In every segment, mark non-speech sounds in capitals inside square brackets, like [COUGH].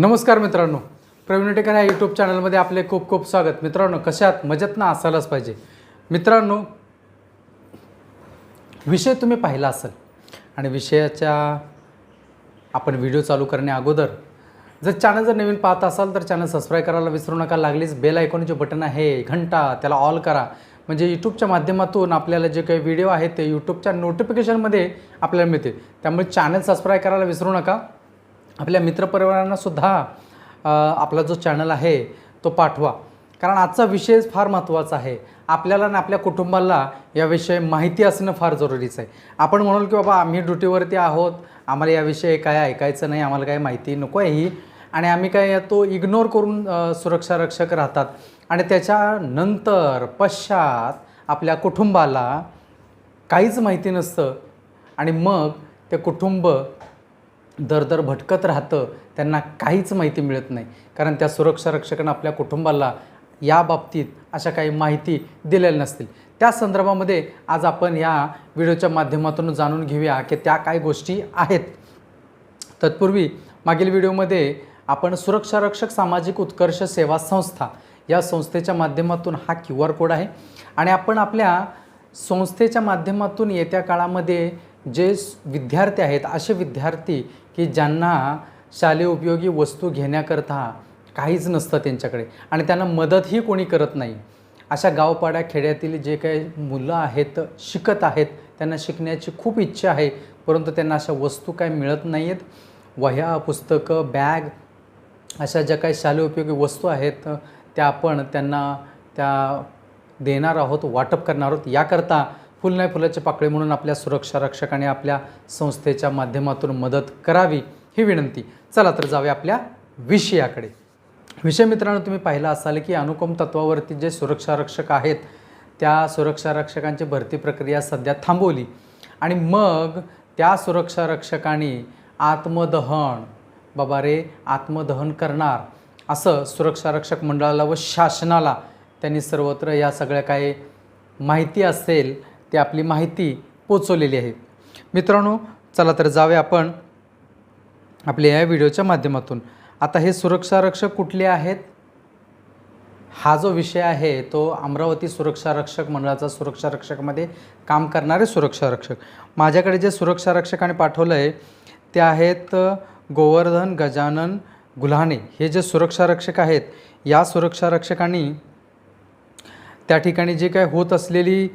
नमस्कार मित्रांनो. प्रवीण टेकर ह्या यूट्यूब चॅनलमध्ये आपले खूप खूप स्वागत. मित्रांनो कशात मजेत ना? असायलाच पाहिजे. मित्रांनो विषय तुम्ही पाहिला असेल आणि विषयाच्या आपण व्हिडिओ चालू करण्या अगोदर जर चॅनल जर नवीन पाहत असाल तर चॅनल सबस्क्राईब करायला विसरू नका. लागलीच बेल आयकॉनचे बटन आहे घंटा त्याला ऑल करा. म्हणजे यूट्यूबच्या माध्यमातून आपल्याला जे काही व्हिडिओ आहेत ते यूट्यूबच्या नोटिफिकेशनमध्ये आपल्याला मिळते त्यामुळे चॅनल सबस्क्राईब करायला विसरू नका. आपल्या मित्रपरिवारांना सुद्धा आपला जो चॅनल आहे तो पाठवा. कारण आजचा विषय फार महत्त्वाचा आहे. आपल्याला आणि आपल्या कुटुंबाला याविषयी माहिती असणं फार जरुरीचं आहे. आपण म्हणाल की बाबा आम्ही ड्युटीवरती आहोत. आम्हाला याविषयी काय ऐकायचं नाही आम्हाला काय माहिती नको आहे ही. आणि आम्ही काय तो इग्नोर करून सुरक्षा रक्षक राहतात. आणि त्याच्यानंतर पश्चात आपल्या कुटुंबाला काहीच माहिती नसतं. आणि मग ते कुटुंब दर दर भटकत राहतं त्यांना काहीच माहिती मिळत नाही. कारण त्या सुरक्षा रक्षकानं आपल्या कुटुंबाला या बाबतीत अशा काही माहिती दिलेल्या नसतील. त्या संदर्भामध्ये आज आपण या व्हिडिओच्या माध्यमातून जाणून घेऊया की त्या काय गोष्टी आहेत. तत्पूर्वी मागील व्हिडिओमध्ये आपण सुरक्षा रक्षक सामाजिक उत्कर्ष सेवा संस्था या संस्थेच्या माध्यमातून हा क्यू आर कोड आहे. आणि आपण आपल्या संस्थेच्या माध्यमातून येत्या काळामध्ये जे विद्यार्थी आहेत असे विद्यार्थी की ज्यांना शालेय उपयोगी वस्तू घेण्याकरता काहीच नसतं त्यांच्याकडे आणि त्यांना मदतही कोणी करत नाही. अशा गावपाड्या खेड्यातील जे काही मुलं आहेत शिकत आहेत त्यांना शिकण्याची खूप इच्छा आहे परंतु त्यांना अशा वस्तू काय मिळत नाही आहेत वह्या पुस्तकं बॅग अशा ज्या काही शालेय उपयोगी वस्तू आहेत त्या आपण त्यांना त्या देणार आहोत वाटप करणार आहोत. याकरता फुल नाही फुलाचे पाकळी म्हणून आपल्या सुरक्षा रक्षकाने आपल्या संस्थेच्या माध्यमातून मदत करावी ही विनंती. चला तर जाऊया आपल्या विषयाकडे. विषय मित्रांनो तुम्ही पाहिला असाल की अनुकम तत्वावरती जे सुरक्षा रक्षक आहेत त्या सुरक्षा रक्षकांची भरती प्रक्रिया सध्या थांबवली. आणि मग त्या सुरक्षा रक्षकांनी आत्मदहन बाबा रे आत्मदहन करणार असं सुरक्षा रक्षक मंडळाला व शासनाला त्यांनी सर्वत्र या सगळ्या काही माहिती असेल ते आपली माहिती पोचवलेली आहे. मित्रांनो चला तर जाऊया आपण आपल्या या व्हिडिओच्या माध्यमातून. आता हे सुरक्षा रक्षक कुठले आहेत? हा जो विषय आहे तो अमरावती सुरक्षा रक्षक मंडळाचा सुरक्षा रक्षकमध्ये काम करणारे सुरक्षा रक्षक माझ्याकडे जे सुरक्षा रक्षकाने पाठवलं आहे ते आहेत गोवर्धन गजानन गुल्हाणे हे जे सुरक्षा रक्षक आहेत या सुरक्षा रक्षकांनी त्या ठिकाणी जे काय होत असलेली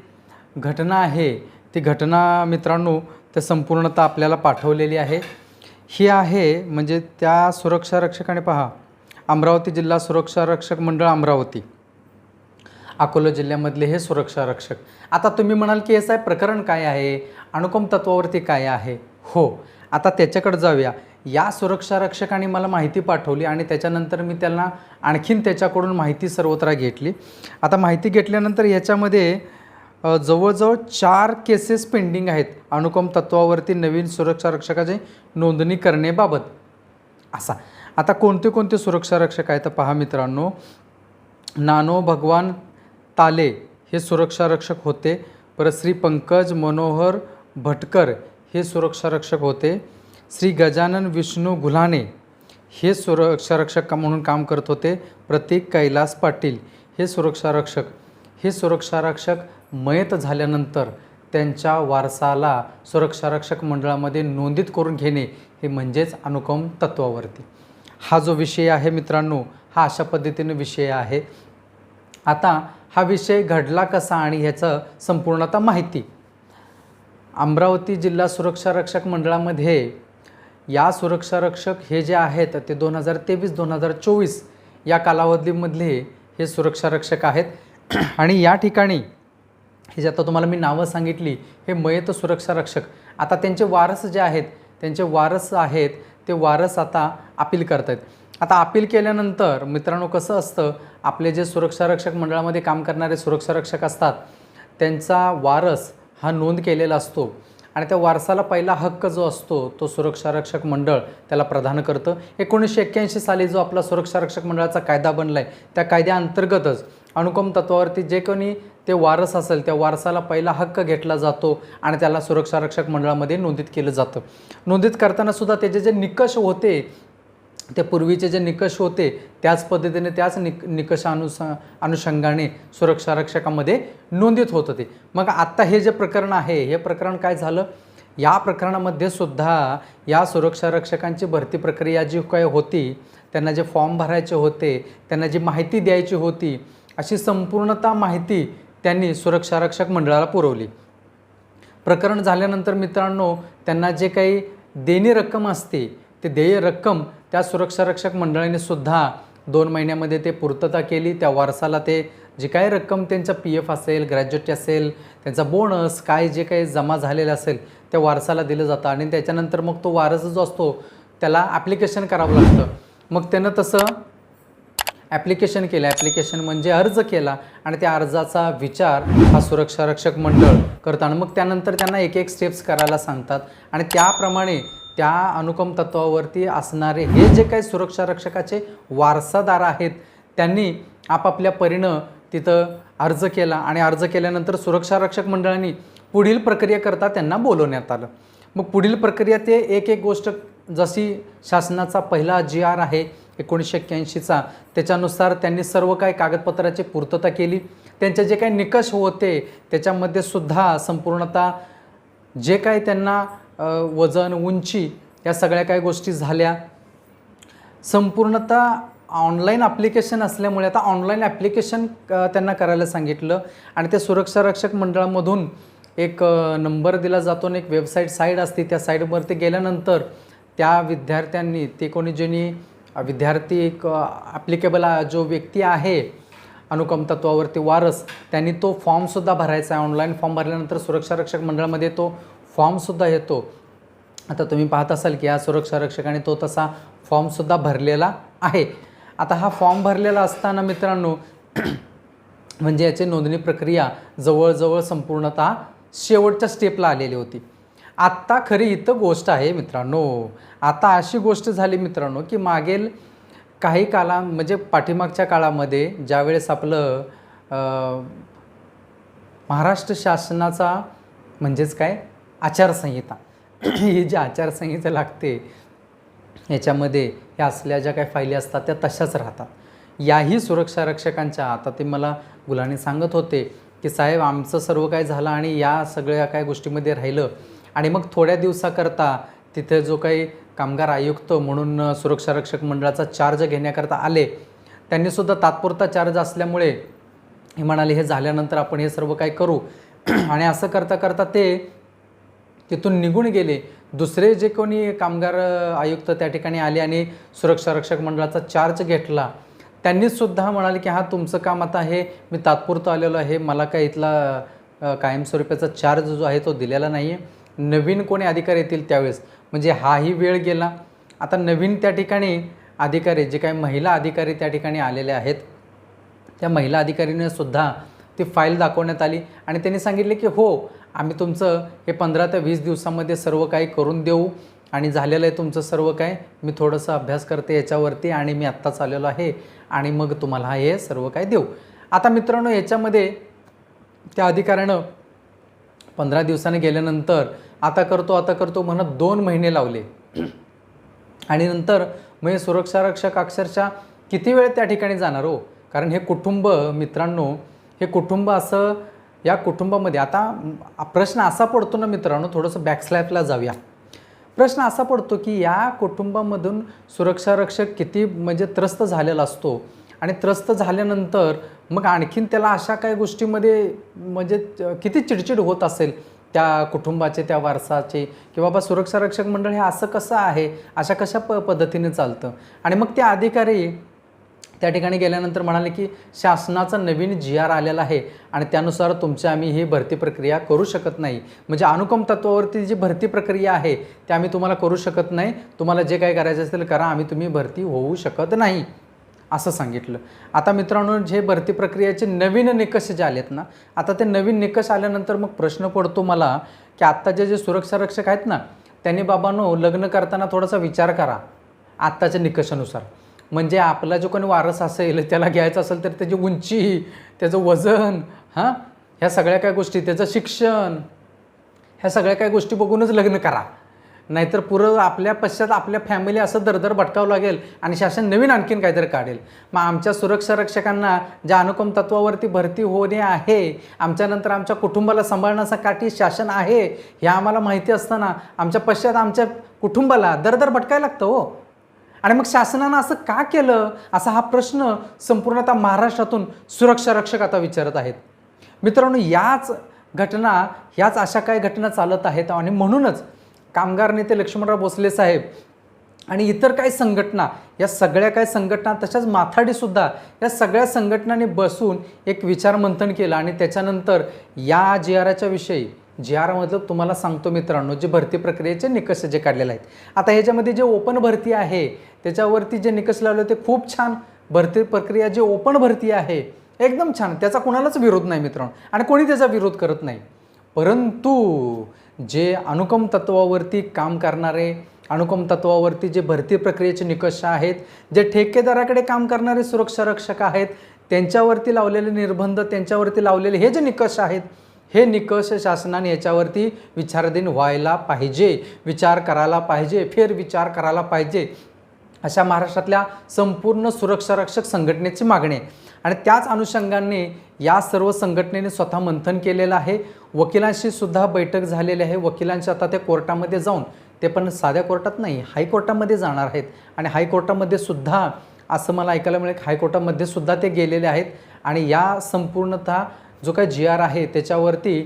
घटना आहे ती घटना मित्रांनो ते संपूर्णतः आपल्याला पाठवलेली आहे. ही आहे म्हणजे त्या सुरक्षा रक्षकाने पहा अमरावती जिल्हा सुरक्षा रक्षक मंडळ अमरावती. अकोला जिल्ह्यामधले हे सुरक्षा रक्षक. आता तुम्ही म्हणाल की याचं प्रकरण काय आहे? अणुकम तत्वावरती काय आहे? हो आता त्याच्याकडे जाऊया. या सुरक्षा रक्षकाने मला माहिती पाठवली आणि त्याच्यानंतर मी त्यांना आणखीन त्याच्याकडून माहिती सर्वत्र घेतली. आता माहिती घेतल्यानंतर याच्यामध्ये जवळजवळ चार केसेस पेंडिंग आहेत अनुकम तत्वावरती नवीन सुरक्षा रक्षकाची नोंदणी करण्याबाबत. असा. आता कोणते कोणते सुरक्षा रक्षक आहेत? तर पहा मित्रांनो नानो भगवान ताले हे सुरक्षा रक्षक होते. परत श्री पंकज मनोहर भटकर हे सुरक्षा रक्षक होते. श्री गजानन विष्णू गुल्हाणे हे सुरक्षा रक्षक म्हणून काम करत होते. प्रतीक कैलास पाटील हे सुरक्षा रक्षक. हे सुरक्षा रक्षक मयत झाल्यानंतर त्यांच्या वारसाला सुरक्षारक्षक मंडळामध्ये नोंदीत करून घेणे हे म्हणजेच अनुकम तत्वावरती. हा जो विषय आहे मित्रांनो हा अशा पद्धतीनं विषय आहे. आता हा विषय घडला कसा आणि ह्याचं संपूर्णतः माहिती. अमरावती जिल्हा सुरक्षा रक्षक मंडळामध्ये या सुरक्षा रक्षक हे जे आहेत ते दोन हजार तेवीस दोन हजार चोवीस या कालावधीमधले हे सुरक्षा रक्षक आहेत. आणि या ठिकाणी हे जे आता तुम्हाला मी नावं सांगितली हे मयत सुरक्षा रक्षक. आता त्यांचे वारस जे आहेत त्यांचे वारस आहेत ते वारस आता अपील करत आहेत आता अपील केल्यानंतर मित्रांनो कसं असतं आपले जे सुरक्षा रक्षक मंडळामध्ये काम करणारे सुरक्षा रक्षक असतात त्यांचा वारस हा नोंद केलेला असतो. आणि त्या वारसाला पहिला हक्क जो असतो तो सुरक्षा रक्षक मंडळ त्याला प्रदान करतं. एकोणीसशे एक्क्याऐंशी साली जो आपला सुरक्षा रक्षक मंडळाचा कायदा बनला आहे त्या कायद्याअंतर्गतच अनुकम तत्वावरती जे कोणी ते वारस असेल त्या वारसाला पहिला हक्क घेतला जातो आणि त्याला सुरक्षा रक्षक मंडळामध्ये नोंदित केलं जातं. नोंदित करताना सुद्धा त्याचे जे निकष होते ते पूर्वीचे जे निकष होते त्याच पद्धतीने त्याच निक निकषानुस अनुषंगाने सुरक्षा रक्षकामध्ये नोंदित होत होते. मग आत्ता हे जे प्रकरण आहे हे प्रकरण काय झालं? या प्रकरणामध्ये सुद्धा या सुरक्षा रक्षकांची भरती प्रक्रिया जी काय होती त्यांना जे फॉर्म भरायचे होते त्यांना जी माहिती द्यायची होती अशी संपूर्णता माहिती त्यांनी सुरक्षा रक्षक मंडळाला पुरवली. प्रकरण झाल्यानंतर मित्रांनो त्यांना जे काही देणी रक्कम असते ते देय रक्कम त्या सुरक्षा रक्षक मंडळाने सुद्धा दोन महिन्यामध्ये ते पूर्तता केली. त्या वारसाला ते जी काही रक्कम त्यांचा पी एफ असेल ग्रॅज्युएटी असेल त्यांचा बोनस काय जे काही जमा झालेलं असेल त्या वारसाला दिलं जातं आणि त्याच्यानंतर मग तो वारस जो असतो त्याला ॲप्लिकेशन करावं लागतं. मग त्यानं तसं ॲप्लिकेशन केलं. ॲप्लिकेशन म्हणजे अर्ज केला आणि त्या अर्जाचा विचार हा सुरक्षा रक्षक मंडळ करतं आणि मग त्यानंतर त्यांना एक एक स्टेप्स करायला सांगतात. आणि त्याप्रमाणे त्या अनुकम तत्वावरती असणारे हे जे काही सुरक्षा रक्षकाचे वारसादार आहेत त्यांनी आपापल्या परीनं तिथं अर्ज केला. आणि अर्ज केल्यानंतर सुरक्षा रक्षक मंडळांनी पुढील प्रक्रिया करता त्यांना बोलवण्यात आलं. मग पुढील प्रक्रिया ते एक एक गोष्ट जशी शासनाचा पहिला जी आर आहे एकोणीसशे एक्क्याऐंशीचा. त्याच्यानुसार त्यांनी सर्व काही कागदपत्राची पूर्तता केली. त्यांचे जे काही निकष होते त्याच्यामध्ये सुद्धा संपूर्णतः जे काही त्यांना वजन उंची या सगळ्या काही गोष्टी झाल्या. संपूर्णतः ऑनलाईन ॲप्लिकेशन असल्यामुळे आता ऑनलाईन ॲप्लिकेशन त्यांना करायला सांगितलं. आणि ते सुरक्षा रक्षक मंडळामधून एक नंबर दिला जातो आणि एक वेबसाईट साईड असते. त्या साईटवरती गेल्यानंतर त्या विद्यार्थ्यांनी ते कोणी ज्यांनी विद्यार्थी एक ॲप्लिकेबल जो व्यक्ती आहे अनुकम तत्वावरती वारस त्यांनी तो फॉर्मसुद्धा भरायचा आहे. ऑनलाईन फॉर्म भरल्यानंतर सुरक्षा रक्षक मंडळामध्ये तो फॉर्मसुद्धा येतो. आता तुम्ही पाहत असाल की या सुरक्षा रक्षकाने तो तसा फॉर्मसुद्धा भरलेला आहे. आता हा फॉर्म भरलेला असताना मित्रांनो [CLEARS THROAT] म्हणजे याची नोंदणी प्रक्रिया जवळजवळ संपूर्णतः शेवटच्या स्टेपला आलेली होती. आत्ता खरी इथं गोष्ट आहे मित्रांनो. आता अशी गोष्ट झाली मित्रांनो की मागील काही काला म्हणजे पाठीमागच्या काळामध्ये ज्यावेळेस आपलं महाराष्ट्र शासनाचा म्हणजेच काय? आचारसंहिता. [CLEARS THROAT] ही जी आचारसंहिता लागते याच्यामध्ये या असल्या ज्या काही फायली असतात त्या तशाच राहतात. याही सुरक्षा रक्षकांच्या आता ते मला गुलाने सांगत होते की साहेब आमचं सर्व काय झालं आणि या सगळ्या काय गोष्टीमध्ये राहिलं आणि मग थोड्या दिवसाकरता तिथे जो काही कामगार आयुक्त म्हणून सुरक्षा रक्षक मंडळाचा चार्ज घेण्याकरता आले त्यांनीसुद्धा तात्पुरता चार्ज असल्यामुळे हे म्हणाले हे झाल्यानंतर आपण हे सर्व काय करू. [CLEARS THROAT] आणि असं करता करता ते तिथून निघून गेले. दुसरे जे कोणी कामगार आयुक्त त्या ठिकाणी आले आणि सुरक्षा रक्षक मंडळाचा चार्ज घेतला त्यांनीसुद्धा म्हणाले की हा तुमचं काम आता हे मी तात्पुरतं आलेलो आहे. मला काय इथला कायमस्वरूपाचा चार्ज जो आहे तो दिलेला नाही आहे नवीन कोणी अधिकारी येतील त्यावेळेस. म्हणजे हाही वेळ गेला. आता नवीन त्या ठिकाणी अधिकारी जे काही महिला अधिकारी त्या ठिकाणी आलेले आहेत त्या महिला अधिकारीने सुद्धा ती फाईल दाखवण्यात आली आणि त्यांनी सांगितले की हो आम्ही तुमचं हे पंधरा ते वीस दिवसामध्ये सर्व काही करून देऊ आणि झालेलं आहे तुमचं सर्व काय मी थोडंसं अभ्यास करते याच्यावरती आणि मी आत्ताच आलेलो आहे आणि मग तुम्हाला हे सर्व काय देऊ. आता मित्रांनो याच्यामध्ये त्या अधिकाऱ्यानं पंधरा दिवसाने गेल्यानंतर आता करतो आता करतो म्हणत दोन महिने लावले. आणि नंतर मग हे सुरक्षा रक्षक अक्षरशः किती वेळ त्या ठिकाणी जाणार हो? कारण हे कुटुंब मित्रांनो हे कुटुंब असं या कुटुंबामध्ये आता प्रश्न असा पडतो ना मित्रांनो थोडंसं बॅकस्लॅपला जाऊया. प्रश्न असा पडतो की या कुटुंबामधून सुरक्षा रक्षक किती म्हणजे त्रस्त झालेला असतो? आणि त्रस्त झाल्यानंतर मग आणखीन त्याला अशा काही गोष्टीमध्ये म्हणजे किती चिडचिड होत असेल त्या कुटुंबाचे त्या वारसाचे की बाबा सुरक्षा रक्षक मंडळ हे असं कसं आहे अशा कशा प पद्धतीने चालतं? आणि मग ते अधिकारी त्या ठिकाणी गेल्यानंतर म्हणाले की शासनाचा नवीन जी आर आलेला आहे आणि त्यानुसार तुमची आम्ही ही भरती प्रक्रिया करू शकत नाही. म्हणजे अनुकम तत्वावरती जी भरती प्रक्रिया आहे ते आम्ही तुम्हाला करू शकत नाही. तुम्हाला जे काही करायचं असेल करा आम्ही तुम्ही भरती होऊ शकत नाही. असं सांगितलं. आता मित्रांनो जे भरती प्रक्रियेचे नवीन निकष जे आलेत ना आता ते नवीन निकष आल्यानंतर मग प्रश्न पडतो मला की आत्ताचे जे सुरक्षा रक्षक आहेत ना त्यांनी बाबांनो लग्न करताना थोडासा विचार करा आत्ताच्या निकषानुसार. म्हणजे आपला जो कोणी वारस असेल त्याला घ्यायचं असेल तर त्याची उंची त्याचं वजन हां ह्या सगळ्या काय गोष्टी त्याचं शिक्षण ह्या सगळ्या काय गोष्टी बघूनच लग्न करा. नाहीतर पुरं आपल्या पश्चात आपल्या फॅमिली असं दरदर भटकावं लागेल आणि शासन नवीन आणखीन काहीतरी काढेल. मग आमच्या सुरक्षा रक्षकांना ज्या अनुकम तत्वावरती भरती होणे आहे आमच्यानंतर आमच्या कुटुंबाला सांभाळण्यासाठी शासन आहे हे आम्हाला माहिती असताना आमच्या पश्चात आमच्या कुटुंबाला दरदर भटकायला लागतं हो. आणि मग शासनानं असं का केलं? असा हा प्रश्न संपूर्ण आता महाराष्ट्रातून सुरक्षा रक्षक आता विचारत आहेत. मित्रांनो याच घटना ह्याच अशा काही घटना चालत आहेत आणि म्हणूनच कामगार नेते लक्ष्मणराव भोसले साहेब आणि इतर काही संघटना या सगळ्या काही संघटना तशाच माथाडीसुद्धा या सगळ्या संघटनांनी बसून एक विचारमंथन केलं आणि त्याच्यानंतर या जी आराच्या विषयी जी आरमधलं तुम्हाला सांगतो मित्रांनो जे भरती प्रक्रियेचे निकष जे काढलेले आहेत. आता ह्याच्यामध्ये जे ओपन भरती आहे त्याच्यावरती जे निकष लावले ते खूप छान. भरती प्रक्रिया जे ओपन भरती आहे एकदम छान. त्याचा कोणालाच विरोध नाही मित्रांनो आणि कोणी त्याचा विरोध करत नाही. परंतु जे अनुकम तत्वावरती काम करणारे अनुकम तत्वावरती जे भरती प्रक्रियेचे निकष आहेत जे ठेकेदाराकडे काम करणारे सुरक्षा रक्षक आहेत त्यांच्यावरती लावलेले निर्बंध त्यांच्यावरती लावलेले हे जे निकष आहेत हे निकष शासनाने याच्यावरती विचाराधीन व्हायला पाहिजे विचार करायला पाहिजे फेर विचार करायला पाहिजे अशा महाराष्ट्रातल्या संपूर्ण सुरक्षा रक्षक संघटनेची मागणी आहे. आणि त्याच अनुषंगाने या सर्व संघटनेने स्वतः मंथन केलेलं आहे. वकिलांशी सुद्धा बैठक झालेली आहे. वकिलांची आता त्या कोर्टामध्ये जाऊन ते पण साध्या कोर्टात नाही हायकोर्टामध्ये जाणार आहेत. आणि हायकोर्टामध्ये सुद्धा असं मला ऐकायला मिळेल हायकोर्टामध्ये सुद्धा ते गेलेले आहेत. आणि या संपूर्णतः जो काय जी आर आहे त्याच्यावरती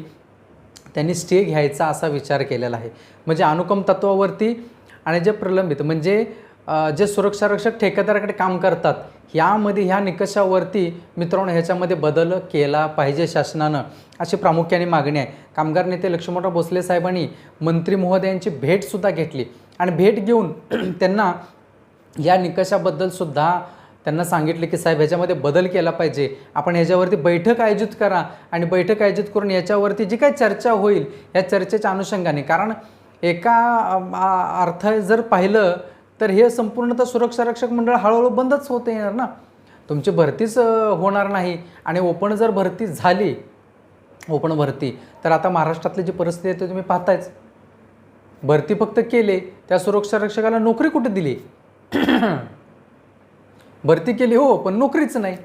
त्यांनी स्टे घ्यायचा असा विचार केलेला आहे. म्हणजे अनुकम तत्वावरती आणि जे प्रलंबित म्हणजे जे सुरक्षारक्षक ठेकेदाराकडे काम करतात यामध्ये ह्या निकषावरती मित्रांनो ह्याच्यामध्ये बदल केला पाहिजे शासनानं अशी प्रामुख्याने मागणी आहे. कामगार नेते लक्ष्मणराव भोसले साहेबांनी मंत्री महोदयांची भेटसुद्धा घेतली. आणि भेट घेऊन [CLEARS THROAT] त्यांना या निकषाबद्दल सुद्धा त्यांना सांगितले की साहेब ह्याच्यामध्ये बदल केला पाहिजे. आपण ह्याच्यावरती बैठक आयोजित करा आणि बैठक आयोजित करून याच्यावरती जी काही चर्चा होईल या चर्चेच्या अनुषंगाने. कारण एका अर्थ जर पाहिलं तर हे संपूर्णतः सुरक्षा रक्षक मंडळ हळूहळू बंदच होते येणार ना? तुमची भरतीच होणार नाही. आणि ओपन जर भरती झाली ओपन भरती तर आता महाराष्ट्रातली जी परिस्थिती आहे ती तुम्ही पाहतायच. भरती फक्त केले त्या सुरक्षा रक्षकाला नोकरी कुठे दिली? [CLEARS THROAT] भरती केली हो पण नोकरीच नाही.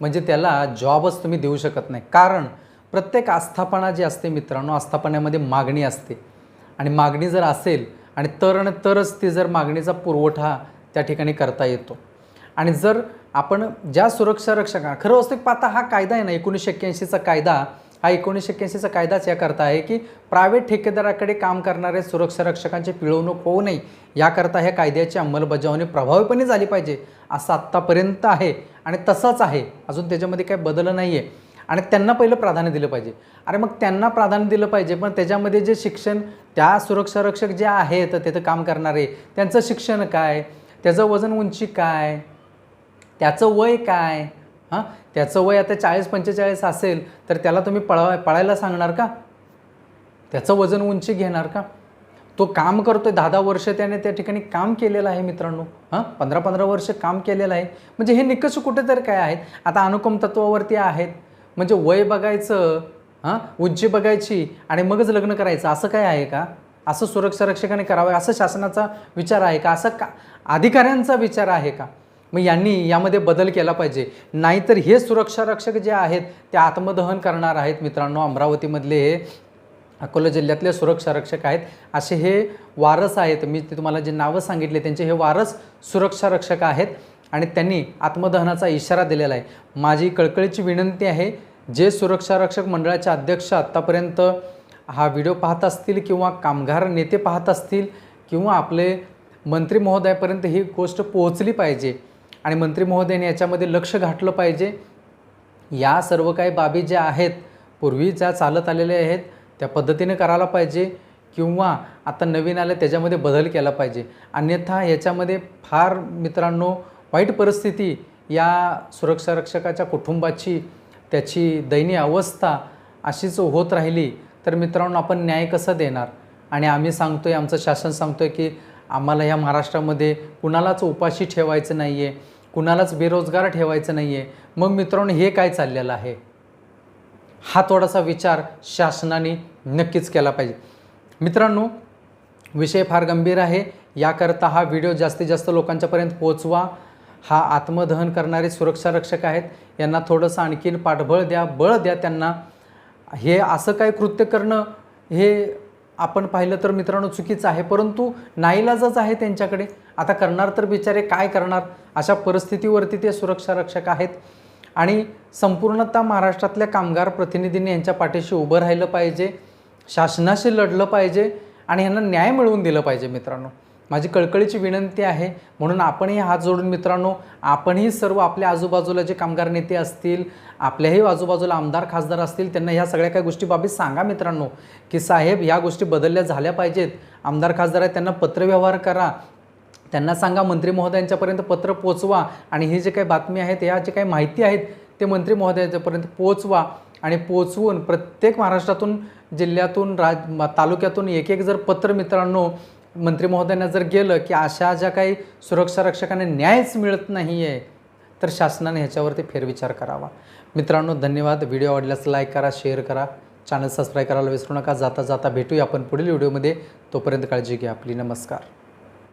म्हणजे त्याला जॉबच तुम्ही देऊ शकत नाही. कारण प्रत्येक आस्थापना जी असते मित्रांनो आस्थापनामध्ये मागणी असते. आणि मागणी जर असेल आणि तर तरच ती जर मागणीचा पुरवठा त्या ठिकाणी करता येतो. आणि जर आपण ज्या सुरक्षा रक्षका खरं वास्तविक पाहता हा कायदा आहे ना एकोणीसशे एक्क्याऐंशीचा कायदा हा एकोणीसशे एक्क्याऐंशीचा कायदाच याकरता आहे की प्रायव्हेट ठेकेदाराकडे काम करणारे सुरक्षा रक्षकांची पिळवणूक होऊ नये याकरता ह्या कायद्याची अंमलबजावणी प्रभावीपणे झाली पाहिजे असं आत्तापर्यंत आहे आणि तसाच आहे. अजून त्याच्यामध्ये काही बदल नाही आहे आणि त्यांना पहिलं प्राधान्य दिलं पाहिजे. अरे मग त्यांना प्राधान्य दिलं पाहिजे पण त्याच्यामध्ये जे शिक्षण त्या सुरक्षा रक्षक जे आहेत तिथं काम करणारे त्यांचं शिक्षण काय? त्याचं वजन उंची काय? त्याचं वय काय? हां? त्याचं वय आता चाळीस पंचेचाळीस असेल तर त्याला तुम्ही पळा पळायला सांगणार का? त्याचं वजन उंची घेणार का? तो काम करतोय दहा दहा वर्ष त्याने त्या ठिकाणी काम केलेलं आहे मित्रांनो. हां? पंधरा पंधरा वर्ष काम केलेलं आहे. म्हणजे हे निकष कुठेतरी काय आहेत? आता अनुकम तत्वावरती आहेत. म्हणजे वय बघायचं हां उंची बघायची आणि मगच लग्न करायचं असं काय आहे का? असं सुरक्षा रक्षकाने करावं असं शासनाचा विचार आहे का? असं का अधिकाऱ्यांचा विचार आहे का? मग यांनी यामध्ये बदल केला पाहिजे. नाहीतर हे सुरक्षा रक्षक जे आहेत ते आत्मदहन करणार आहेत मित्रांनो अमरावतीमधले हे अकोला जिल्ह्यातले सुरक्षा रक्षक आहेत. असे हे वारस आहेत मी ते तुम्हाला जे नावं सांगितले त्यांचे हे वारस सुरक्षा रक्षक आहेत आणि त्यांनी आत्मदहनाचा इशारा दिलेला आहे. माझी कळकळीची विनंती आहे जे सुरक्षा रक्षक मंडळाचे अध्यक्ष आत्तापर्यंत हा व्हिडिओ पाहत असतील किंवा कामगार नेते पाहत असतील किंवा आपले मंत्री महोदयापर्यंत ही गोष्ट पोहोचली पाहिजे आणि मंत्री महोदयाने याच्यामध्ये लक्ष घातलं पाहिजे या सर्व काही बाबी ज्या आहेत पूर्वी ज्या चालत आलेल्या आहेत त्या पद्धतीने करायला पाहिजे किंवा आता नवीन आलं त्याच्यामध्ये बदल केला पाहिजे. अन्यथा याच्यामध्ये फार मित्रांनो वाईट परिस्थिती या सुरक्षा रक्षकाच्या कुटुंबाची त्याची दयनीय अवस्था अशीच होत राहिली तर मित्रांनो आपण न्याय कसं देणार? आणि आम्ही सांगतो आहे आमचं शासन सांगतो आहे की आम्हाला ह्या महाराष्ट्रामध्ये कुणालाच उपाशी ठेवायचं नाही आहे कुणालाच बेरोजगार ठेवायचं नाही आहे मग मित्रांनो हे काय चाललेलं आहे? हा थोडासा विचार शासनाने नक्कीच केला पाहिजे. मित्रांनो विषय फार गंभीर आहे. याकरता हा व्हिडिओ जास्तीत जास्त लोकांच्यापर्यंत पोहोचवा. हा आत्मदहन करणारे सुरक्षा रक्षक आहेत. यांना थोडंसं आणखीन पाठबळ द्या बळ द्या त्यांना. हे असं काय कृत्य करणं हे आपण पाहिलं तर मित्रांनो चुकीचं आहे. परंतु नाईलाजच आहे त्यांच्याकडे. आता करणार तर बिचारे काय करणार? अशा परिस्थितीवरती ते सुरक्षा रक्षक आहेत. आणि संपूर्णतः महाराष्ट्रातल्या कामगार प्रतिनिधींनी यांच्या पाठीशी उभं राहिलं पाहिजे. शासनाशी लढलं पाहिजे. आणि यांना न्याय मिळवून दिलं पाहिजे मित्रांनो. माझी कळकळीची विनंती आहे. म्हणून आपणही हात जोडून मित्रांनो आपणही सर्व आपल्या आजूबाजूला जे कामगार नेते असतील आपल्याही आजूबाजूला आमदार खासदार असतील त्यांना ह्या सगळ्या काही गोष्टी बाबी सांगा मित्रांनो की साहेब ह्या गोष्टी बदलल्या झाल्या पाहिजेत. आमदार खासदार आहेत त्यांना पत्रव्यवहार करा. त्यांना सांगा मंत्री महोदयांच्यापर्यंत पत्र पोचवा आणि ही जे काही बातमी आहेत या जे काही माहिती आहेत ते मंत्री महोदयांच्यापर्यंत पोचवा आणि पोचवून प्रत्येक महाराष्ट्रातून जिल्ह्यातून राज तालुक्यातून एक एक जर पत्र मित्रांनो मंत्री महोदयांना जर गेलं की अशा ज्या काही सुरक्षा रक्षकांना न्यायच मिळत नाही आहे तर शासनाने ह्याच्यावरती फेरविचार करावा. मित्रांनो धन्यवाद. व्हिडिओ आवडल्यास लाईक करा शेअर करा. चॅनल सबस्क्राईब करायला विसरू नका. जाता जाता भेटूया आपण पुढील व्हिडिओमध्ये. तोपर्यंत काळजी घ्या. आपली नमस्कार.